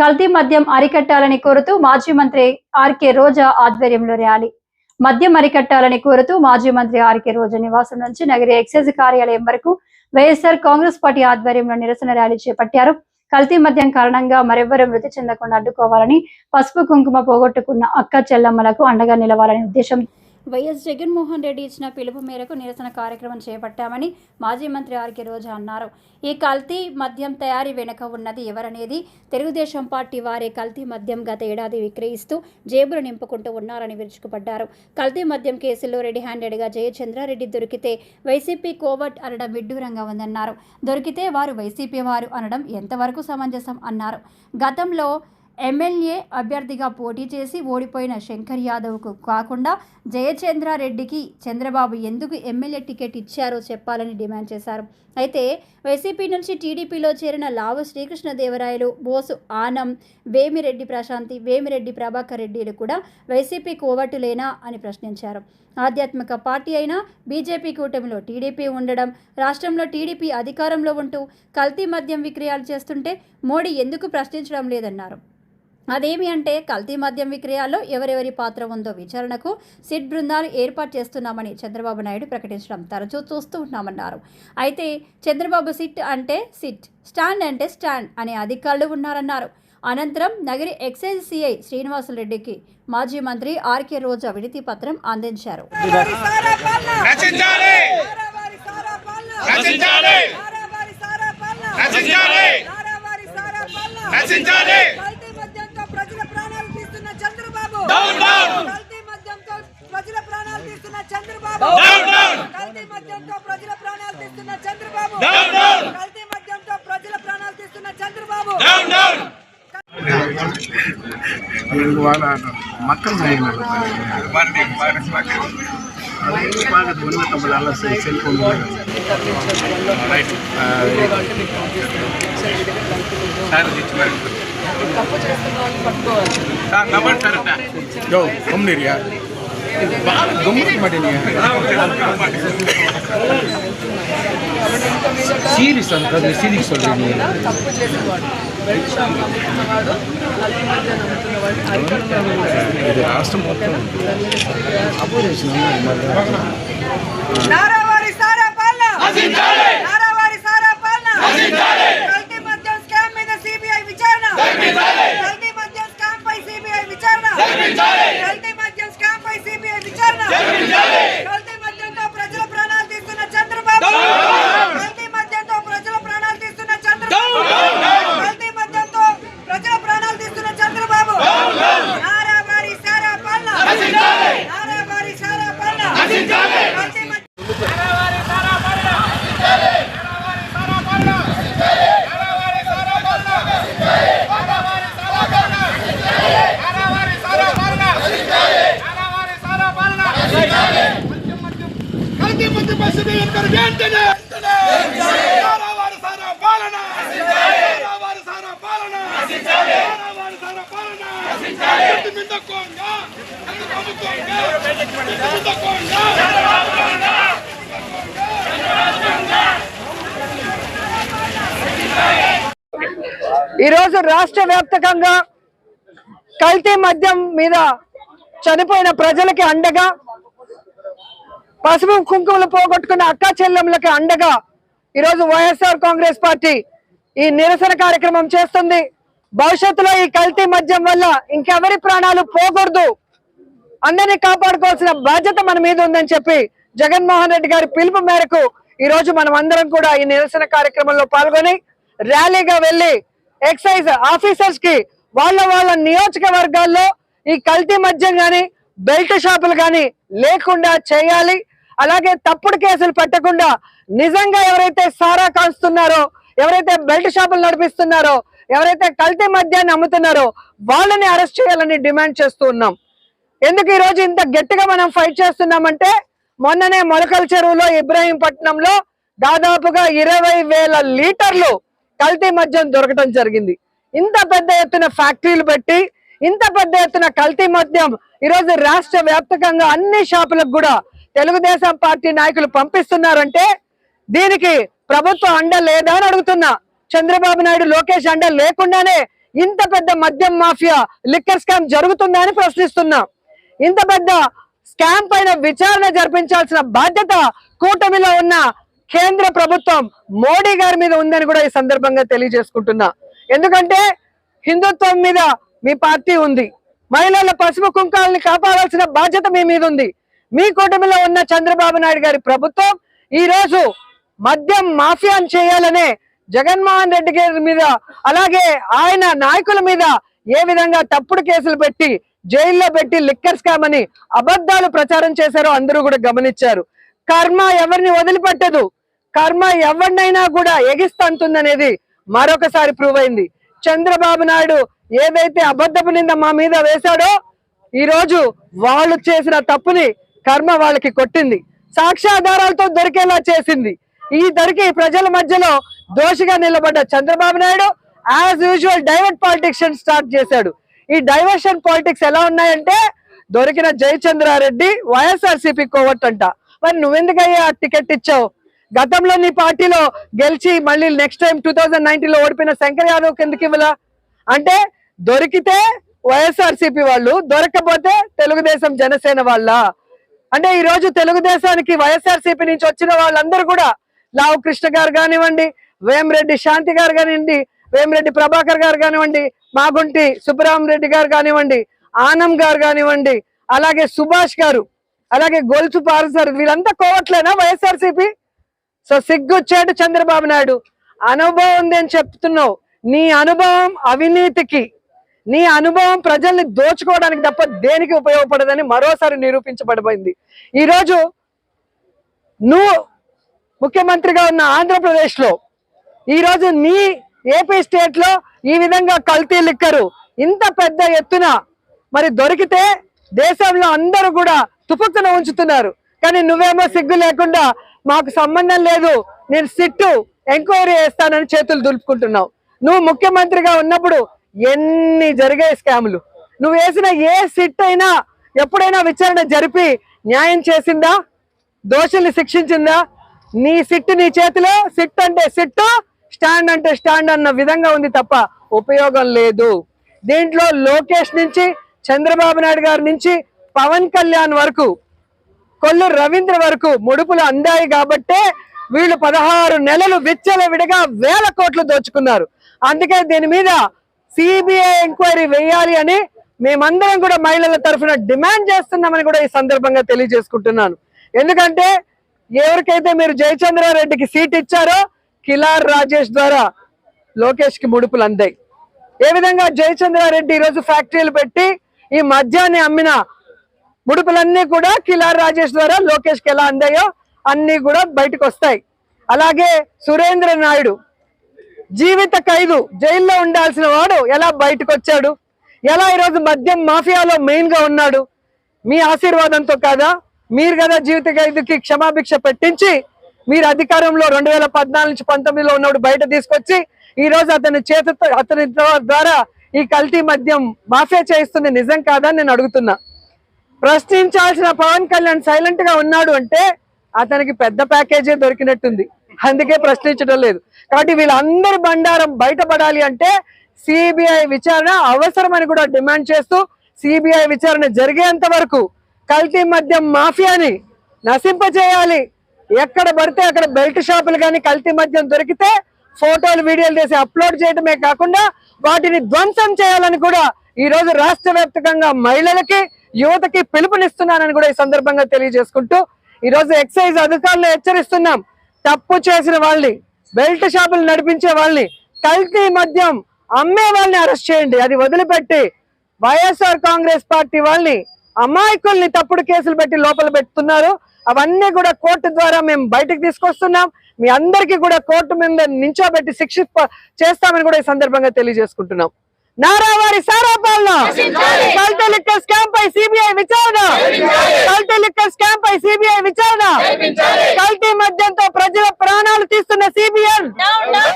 కల్తీ మద్యం అరికట్టాలని కోరుతూ మాజీ మంత్రి ఆర్కే రోజా ఆధ్వర్యంలో ర్యాలీ. మద్యం అరికట్టాలని కోరుతూ మాజీ మంత్రి ఆర్కే రోజా నివాసం నుంచి నగరి ఎక్సైజ్ కార్యాలయం వరకు వైఎస్ఆర్ కాంగ్రెస్ పార్టీ ఆధ్వర్యంలో నిరసన ర్యాలీ చేపట్టారు. కల్తీ మద్యం కారణంగా మరెవ్వరూ మృతి చెందకుండా అడ్డుకోవాలని పసుపు కుంకుమ పోగొట్టుకున్న అక్క చెల్లమ్మలకు అండగా నిలవాలనే ఉద్దేశం వైఎస్ జగన్మోహన్ రెడ్డి ఇచ్చిన పిలుపు మేరకు నిరసన కార్యక్రమం చేపట్టామని మాజీ మంత్రి ఆర్కే రోజా అన్నారు. ఈ కల్తీ మద్యం తయారీ వెనుక ఉన్నది ఎవరనేది తెలుగుదేశం పార్టీ వారే కల్తీ మద్యం గత ఏడాది విక్రయిస్తూ జేబులు నింపుకుంటూ ఉన్నారని విరుచుకుపడ్డారు. కల్తీ మద్యం కేసులో రెడీ హ్యాండెడ్గా జయచంద్రారెడ్డి దొరికితే వైసీపీ కోవర్ట్ అనడం విడ్డూరంగా ఉందన్నారు. దొరికితే వారు వైసీపీ వారు అనడం ఎంతవరకు సమంజసం? అన్నారు. గతంలో ఎమ్మెల్యే అభ్యర్థిగా పోటీ చేసి ఓడిపోయిన శంకర్ యాదవ్కు కాకుండా జయచంద్రారెడ్డికి చంద్రబాబు ఎందుకు ఎమ్మెల్యే టికెట్ ఇచ్చారో చెప్పాలని డిమాండ్ చేశారు. అయితే వైసీపీ నుంచి టీడీపీలో చేరిన లావు శ్రీకృష్ణదేవరాయలు బోసు ఆనం వేమిరెడ్డి ప్రశాంతి వేమిరెడ్డి ప్రభాకర్ రెడ్డిలు కూడా వైసీపీ కోవటులేనా అని ప్రశ్నించారు. ఆధ్యాత్మిక పార్టీ అయినా బీజేపీ కూటమిలో టీడీపీ ఉండడం రాష్ట్రంలో టీడీపీ అధికారంలో ఉంటూ కల్తీ మద్యం విక్రయాలు చేస్తుంటే మోడీ ఎందుకు ప్రశ్నించడం లేదన్నారు. అదేమి అంటే కల్తీ మద్యం విక్రయాల్లో ఎవరెవరి పాత్ర ఉందో విచారణకు సిట్ బృందాలు ఏర్పాటు చేస్తున్నామని చంద్రబాబు నాయుడు ప్రకటించడం తరచూ చూస్తూ ఉన్నామన్నారు. అయితే చంద్రబాబు సిట్ అంటే సిట్ స్టాండ్ అంటే స్టాండ్ అనే అధికారులు ఉన్నారన్నారు. అనంతరం నగరి ఎక్సైజ్ సిఐ శ్రీనివాసులరెడ్డికి మాజీ మంత్రి ఆర్కే రోజా విడితి పత్రం అందించారు. రచించాలి! కల్తీ మద్యంతో ప్రజల ప్రాణాలు తీస్తున్న చంద్రబాబు డౌన్ డౌన్ కల్తీ మద్యంతో ప్రజల ప్రాణాలు తీస్తున్న చంద్రబాబు డౌన్ డౌన్ కల్తీ మద్యంతో ప్రజల ప్రాణాలు తీస్తున్న చంద్రబాబు డౌన్ డౌన్ எனக்கு வாழ மக்கள் செய்யணும் బండి బండి பார்க்கறது ஒன்று நம்ம நல்லா செல் செல்ஃபோன் నంబర్ కరెక్టా யோ கம்முனியா கம்முனிக்க மாட்டேங்க சீரியஸ் அந்த சீரியஸ் சொல்றீங்க ఇది రాష్ట్రం మొత్తం నారావారి సారా పాలన రచించాలి నారావారి సారా పాలన రచించాలి ఈరోజు రాష్ట్ర వ్యాప్తంగా కల్తీ మద్యం మీద చనిపోయిన ప్రజలకి అండగా పసుపు కుంకుమలు పోగొట్టుకున్న అక్క చెల్లెములకి అండగా ఈరోజు వైఎస్ఆర్ కాంగ్రెస్ పార్టీ ఈ నిరసన కార్యక్రమం చేస్తుంది. భవిష్యత్తులో ఈ కల్తీ మద్యం వల్ల ఇంకెవరి ప్రాణాలు పోకూడదు అందరినీ కాపాడుకోవాల్సిన బాధ్యత మన మీద ఉందని చెప్పి జగన్మోహన్ రెడ్డి గారి పిలుపు మేరకు ఈ రోజు మనం అందరం కూడా ఈ నిరసన కార్యక్రమంలో పాల్గొని ర్యాలీగా వెళ్ళి ఎక్సైజ్ ఆఫీసర్స్కి వాళ్ళ వాళ్ళ నియోజకవర్గాల్లో ఈ కల్తీ మద్యం గాని బెల్ట్ షాపులు గాని లేకుండా చేయాలి. అలాగే తప్పుడు కేసులు పెట్టకుండా నిజంగా ఎవరైతే సారా కాస్తున్నారో ఎవరైతే బెల్ట్ షాపులు నడిపిస్తున్నారో ఎవరైతే కల్తీ మద్యాన్ని అమ్ముతున్నారో వాళ్ళని అరెస్ట్ చేయాలని డిమాండ్ చేస్తూ ఉన్నాం. ఎందుకు ఈరోజు ఇంత గట్టిగా మనం ఫైట్ చేస్తున్నామంటే మొన్ననే మొలకల చెరువులో ఇబ్రాహీంపట్నంలో దాదాపుగా ఇరవై వేల లీటర్లు కల్తీ మద్యం దొరకటం జరిగింది. ఇంత పెద్ద ఎత్తున ఫ్యాక్టరీలు పెట్టి ఇంత పెద్ద ఎత్తున కల్తీ మద్యం ఈరోజు రాష్ట్ర వ్యాప్తకంగా అన్ని షాపులకు కూడా తెలుగుదేశం పార్టీ నాయకులు పంపిస్తున్నారంటే దీనికి ప్రభుత్వం అండ లేదా అని అడుగుతున్నా. చంద్రబాబు నాయుడు లోకేష్ అండ లేకుండానే ఇంత పెద్ద మద్యం మాఫియా లిక్కర్ స్కామ్ జరుగుతుందా అని ప్రశ్నిస్తున్నా. ఇంత పెద్ద స్కామ్ పైన విచారణ జరిపించాల్సిన బాధ్యత కూటమిలో ఉన్న కేంద్ర ప్రభుత్వం మోడీ గారి మీద ఉందని కూడా ఈ సందర్భంగా తెలియజేసుకుంటున్నా. ఎందుకంటే హిందుత్వం మీద మీ పార్టీ ఉంది. మహిళల పసుపు కుంకాలని కాపాడాల్సిన బాధ్యత మీ మీద ఉంది. మీ కూటమిలో ఉన్న చంద్రబాబు నాయుడు గారి ప్రభుత్వం ఈ రోజు మద్యం మాఫియాను చేయాలనే జగన్మోహన్ రెడ్డి గారి మీద అలాగే ఆయన నాయకుల మీద ఏ విధంగా తప్పుడు కేసులు పెట్టి జైల్లో పెట్టి లిక్కర్ స్కామ్ అని అబద్ధాలు ప్రచారం చేశారో అందరూ కూడా గమనించారు. కర్మ ఎవరిని వదిలిపెట్టదు. కర్మ ఎవరినైనా కూడా ఎగిస్తంతుందనేది మరొకసారి ప్రూవ్ అయింది. చంద్రబాబు నాయుడు ఏదైతే అబద్ధపు నింద మా మీద వేశాడో ఈ రోజు వాళ్ళు చేసిన తప్పుని కర్మ వాళ్ళకి కొట్టింది. సాక్ష్యాధారాలతో దొరికేలా చేసింది. ఈ దొరికి ప్రజల మధ్యలో దోషిగా నిలబడ్డ Chandrababu Naidu as usual divert politics start చేశాడు. ఈ డైవర్షన్ పాలిటిక్స్ ఎలా ఉన్నాయంటే దొరికిన జయచంద్రారెడ్డి వైఎస్ఆర్సీపీ కోవట్టంట మరి నువ్వెందుకయ్యా టికెట్ ఇచ్చావు? గతంలో నీ పార్టీలో గెలిచి మళ్ళీ నెక్స్ట్ టైం టూ థౌజండ్ నైన్టీన్లో ఓడిపోయిన శంకర్ యాదవ్ కిందకి ఇవ్వలా? అంటే దొరికితే వైఎస్ఆర్సీపీ వాళ్ళు దొరకపోతే తెలుగుదేశం జనసేన వాళ్ళ. అంటే ఈ రోజు తెలుగుదేశానికి వైఎస్ఆర్సీపీ నుంచి వచ్చిన వాళ్ళందరూ కూడా లావు కృష్ణ గారు కానివ్వండి వేమరెడ్డి శాంతి గారు కానివ్వండి వేమరెడ్డి ప్రభాకర్ గారు కానివ్వండి మాగుంటి సుబ్బరామరెడ్డి గారు కానివ్వండి ఆనం గారు కానివ్వండి అలాగే సుభాష్ గారు అలాగే గొలుసు పారసారు వీళ్ళంతా కోవట్లేనా వైఎస్ఆర్సీపీ? సో సిగ్గుచ్చాడు చంద్రబాబు నాయుడు. అనుభవం ఉంది అని చెప్తున్నావు. నీ అనుభవం అవినీతికి. నీ అనుభవం ప్రజల్ని దోచుకోవడానికి తప్ప దేనికి ఉపయోగపడదని మరోసారి నిరూపించబడిపోయింది. ఈరోజు నువ్వు ముఖ్యమంత్రిగా ఉన్న ఆంధ్రప్రదేశ్లో ఈరోజు నీ ఏపీ స్టేట్లో ఈ విధంగా కల్తీ లిక్కరు ఇంత పెద్ద ఎత్తున మరి దొరికితే దేశంలో అందరూ కూడా తుపుక్కున ఉంచుతున్నారు. కానీ నువ్వేమో సిగ్గు లేకుండా మాకు సంబంధం లేదు నేను సిట్టు ఎంక్వైరీ చేస్తానని చేతులు దులుపుకుంటున్నావు. నువ్వు ముఖ్యమంత్రిగా ఉన్నప్పుడు ఎన్ని జరిగాయి స్కాములు? నువ్వు వేసిన ఏ సిట్ అయినా ఎప్పుడైనా విచారణ జరిపి న్యాయం చేసిందా? దోషుల్ని శిక్షించిందా? నీ సిట్ నీ చేతిలో సిట్ అంటే సిట్టు స్టాండ్ అంటే స్టాండ్ అన్న విధంగా ఉంది తప్ప ఉపయోగం లేదు. దీంట్లో లోకేష్ నుంచి చంద్రబాబు నాయుడు గారి నుంచి పవన్ కళ్యాణ్ వరకు కొల్లు రవీంద్ర వరకు ముడుపులు అందాయి కాబట్టే వీళ్ళు పదహారు నెలలు విచ్చల విడిగా వేల కోట్లు దోచుకున్నారు. అందుకే దీని మీద సిబిఐ ఎంక్వైరీ వేయాలి అని మేమందరం కూడా మహిళల తరఫున డిమాండ్ చేస్తున్నామని కూడా ఈ సందర్భంగా తెలియజేసుకుంటున్నాను. ఎందుకంటే ఎవరికైతే మీరు జయచంద్రారెడ్డికి సీట్ ఇచ్చారో కిలార్ రాజేష్ ద్వారా లోకేష్కి ముడుపులు అందాయి. ఏ విధంగా జయచంద్రారెడ్డి ఈరోజు ఫ్యాక్టరీలు పెట్టి ఈ మద్యాన్ని అమ్మిన ముడుపులన్నీ కూడా కిలార్ రాజేష్ ద్వారా లోకేష్కి ఎలా అందాయో అన్నీ కూడా బయటకు వస్తాయి. అలాగే సురేంద్ర నాయుడు జీవిత ఖైదు జైల్లో ఉండాల్సిన వాడు ఎలా బయటకు వచ్చాడు ఎలా ఈరోజు మద్యం మాఫియాలో మెయిన్గా ఉన్నాడు? మీ ఆశీర్వాదంతో కాదా? మీరు కదా జీవిత ఖైదుకి క్షమాభిక్ష పెట్టించి మీరు అధికారంలో రెండు వేల పద్నాలుగు నుంచి పంతొమ్మిదిలో ఉన్నప్పుడు బయట తీసుకొచ్చి ఈ రోజు అతని చేతితో అతని ద్వారా ఈ కల్తీ మద్యం మాఫియా చేయిస్తుంది నిజం కాదా నేను అడుగుతున్నా. ప్రశ్నించాల్సిన పవన్ కళ్యాణ్ సైలెంట్గా ఉన్నాడు అంటే అతనికి పెద్ద ప్యాకేజీ దొరికినట్టుంది. అందుకే ప్రశ్నించడం లేదు. కాబట్టి వీళ్ళందరి బండారం బయటపడాలి అంటే సిబిఐ విచారణ అవసరమని కూడా డిమాండ్ చేస్తూ సిబిఐ విచారణ జరిగేంత వరకు కల్తీ మద్యం మాఫియాని నశింపజేయాలి. ఎక్కడ పడితే అక్కడ బెల్ట్ షాపులు కానీ కల్తీ మద్యం దొరికితే ఫోటోలు వీడియోలు చేసి అప్లోడ్ చేయడమే కాకుండా వాటిని ధ్వంసం చేయాలని కూడా ఈ రోజు రాష్ట్ర వ్యాప్తంగా మహిళలకి యువతకి పిలుపునిస్తున్నానని కూడా ఈ సందర్భంగా తెలియజేసుకుంటూ ఈరోజు ఎక్సైజ్ అధికారులు హెచ్చరిస్తున్నాం. తప్పు చేసిన వాళ్ళని బెల్ట్ షాపులు నడిపించే వాళ్ళని కల్తీ మద్యం అమ్మే వాళ్ళని అరెస్ట్ చేయండి. అది వదిలిపెట్టి వైఎస్ఆర్ కాంగ్రెస్ పార్టీ వాళ్ళని అమాయకుల్ని తప్పుడు కేసులు పెట్టి లోపల పెడుతున్నారు. అవన్నీ కూడా కోర్టు ద్వారా మేము బయటకు తీసుకొస్తున్నాం. మీ అందరికీ కూడా కోర్టు మీద నించోబెట్టి శిక్ష చేస్తామని కూడా ఈ సందర్భంగా తెలియజేసుకుంటున్నాం. నారావారి సారా పాలన కల్తీ లిక్కర్ స్కామ్ పై సిబిఐ విచారణ. కల్తీ లిక్కర్ స్కామ్ పై సిబిఐ విచారణ. కల్తీ మద్యంతో ప్రజల ప్రాణాలు తీస్తున్న సిబిఎన్